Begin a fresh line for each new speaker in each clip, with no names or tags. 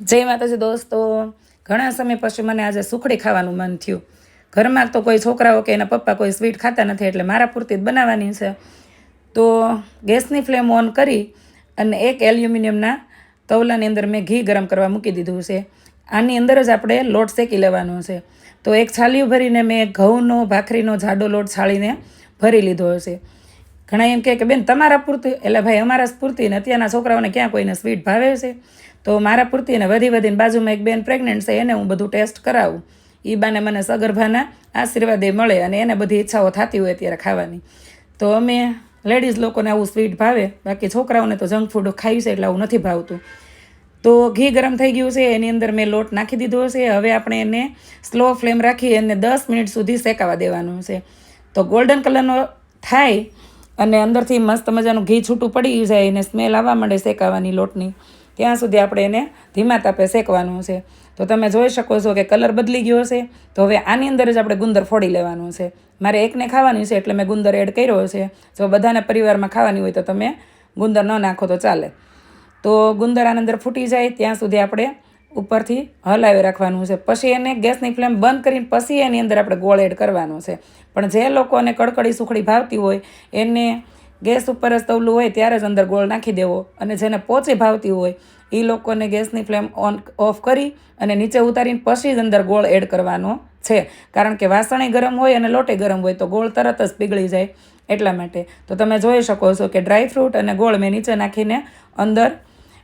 જય માતાજી દોસ્તો, ઘણા સમય પછી મને આજે સુખડી ખાવાનું મન થયું. ઘરમાં તો કોઈ છોકરાઓ કે એના પપ્પા કોઈ સ્વીટ ખાતા નથી, એટલે મારા પૂરતી જ બનાવવાની છે. તો ગેસની ફ્લેમ ઓન કરી અને એક એલ્યુમિનિયમના તવલાની અંદર મેં ઘી ગરમ કરવા મૂકી દીધું છે. આની અંદર જ આપણે લોટ શેકી લેવાનો છે. તો એક છાલિયું ભરીને મેં ઘઉંનો, ભાખરીનો જાડો લોટ છાળીને ભરી લીધો હશે ઘણા એમ કહે કે, બેન, તમારા પૂરતી એટલે ભાઈ, અમારા જ પૂરતી ને અત્યારના છોકરાઓને ક્યાં કોઈને સ્વીટ ભાવે છે? તો મારા પૂરતી ને વધી વધીને બાજુમાં એક બેન પ્રેગ્નન્ટ છે, એને હું બધું ટેસ્ટ કરાવું. એ બાને મને સગર્ભાના આશીર્વાદે મળે અને એને બધી ઈચ્છાઓ થતી હોય ત્યારે ખાવાની. તો અમે લેડીઝ લોકોને આવું સ્વીટ ભાવે. બાકી છોકરાઓને તો જંક ફૂડ ખાઈ છે એટલે આવું નથી ભાવતું. તો ઘી ગરમ થઈ ગયું છે, એની અંદર મેં લોટ નાખી દીધો છે. હવે આપણે એને સ્લો ફ્લેમ રાખી એને દસ મિનિટ સુધી શેકાવા દેવાનું છે. તો ગોલ્ડન કલરનો થાય અને અંદરથી મસ્ત મજાનું ઘી છૂટું પડી જાય એને સ્મેલ આવવા માંડે શેકાવાની લોટની. ત્યાં સુધી આપણે એને ધીમા તાપે શેકવાનું છે. તો તમે જોઈ શકો છો કે કલર બદલી ગયો છે. તો હવે આની અંદર જ આપણે ગુંદર ફોડી લેવાનું છે. મારે એકને ખાવાની છે એટલે મેં ગુંદર એડ કર્યો છે. જો બધાના પરિવારમાં ખાવાની હોય તો તમે ગુંદર ન નાખો તો ચાલે. તો ગુંદર આની અંદર ફૂટી જાય. ત્યાં સુધી આપણે ઉપરથી હલાવી રાખવાનું છે. પછી એને ગેસની ફ્લેમ બંધ કરીને પછી એની અંદર આપણે ગોળ એડ કરવાનો છે. પણ જે લોકોને કડકડી સુખડી ભાવતી હોય, એને ગેસ ઉપર જ તવલું હોય ત્યારે જ અંદર ગોળ નાખી દેવો. અને જેને પોચી ભાવતી હોય એ લોકોને ગેસની ફ્લેમ ઓન, ઓફ કરી અને નીચે ઉતારીને પછી જ અંદર ગોળ એડ કરવાનો છે. કારણ કે વાસણે ગરમ હોય અને લોટે ગરમ હોય તો ગોળ તરત જ પીગળી જાય એટલા માટે. તો તમે જોઈ શકો છો કે ડ્રાયફ્રૂટ અને ગોળ મેં નીચે નાખીને અંદર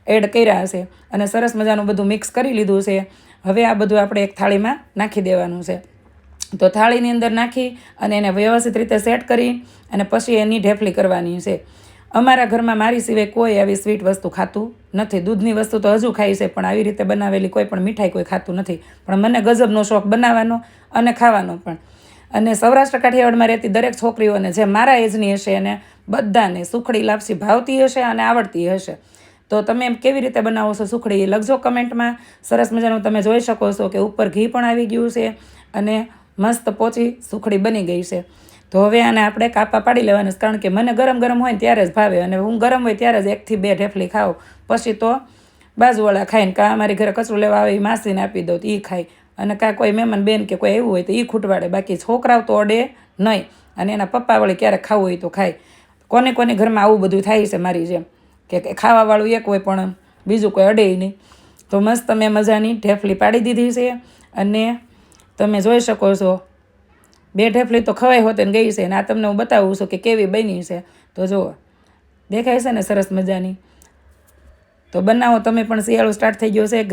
એડ કર્યા હશે. અને સરસ મજાનું બધું મિક્સ કરી લીધું છે. હવે આ બધું આપણે એક થાળીમાં નાખી દેવાનું છે. તો થાળીની અંદર નાખી અને એને વ્યવસ્થિત રીતે સેટ કરી અને પછી એની ઢેફલી કરવાની છે. અમારા ઘરમાં મારી સિવાય કોઈ આવી સ્વીટ વસ્તુ ખાતું નથી. દૂધની વસ્તુ તો હજુ ખાઈ છે, પણ આવી રીતે બનાવેલી કોઈ પણ મીઠાઈ કોઈ ખાતું નથી. પણ મને ગજબનો શોખ બનાવવાનો અને ખાવાનો પણ. અને સૌરાષ્ટ્ર કાઠિયાવાડમાં રહેતી દરેક છોકરીઓને જે મારા એજની હશે એને બધાને સુખડી લાપસી ભાવતી હશે અને આવડતી હશે. તો તમે એમ કેવી રીતે બનાવો છો સુખડી? એ લખજો કમેન્ટમાં. સરસ મજાનું તમે જોઈ શકો છો કે ઉપર ઘી પણ આવી ગયું છે અને મસ્ત પોચી સુખડી બની ગઈ છે. તો હવે આને આપણે કાપા પાડી લેવાના છે, કારણ કે મને ગરમ ગરમ હોય ને ત્યારે જ ભાવે અને હું ગરમ હોય ત્યારે જ એકથી બે ઢેફલી ખાઉં. પછી તો બાજુવાળા ખાઈને કાં અમારી ઘરે કચરું લેવા આવે એ માસીને આપી દઉં તો એ ખાય. અને કાં કોઈ મહેમાન બેન કે કોઈ એવું હોય તો એ ખૂટવાડે. બાકી છોકરાઓ તો અડે નહીં અને એના પપ્પા વળી ક્યારેક ખાવું હોય તો ખાય. કોને કોને ઘરમાં આવું બધું થાય છે મારી જેમ. કે ખાવાવાળું એક હોય પણ બીજું કોઈ અડે નહીં. તો મસ્ત મેં મજાની ઢેફલી પાડી દીધી છે અને તમે જોઈ શકો છો, બે ઢેફલી તો ખવાઈ હોતે ને ગઈ છે ને આ તમને હું બતાવું છું કે કેવી બની છે. તો જુઓ, દેખાય છે ને સરસ મજાની. તો બનાવો, તમે પણ શિયાળો સ્ટાર્ટ થઈ ગયો છે.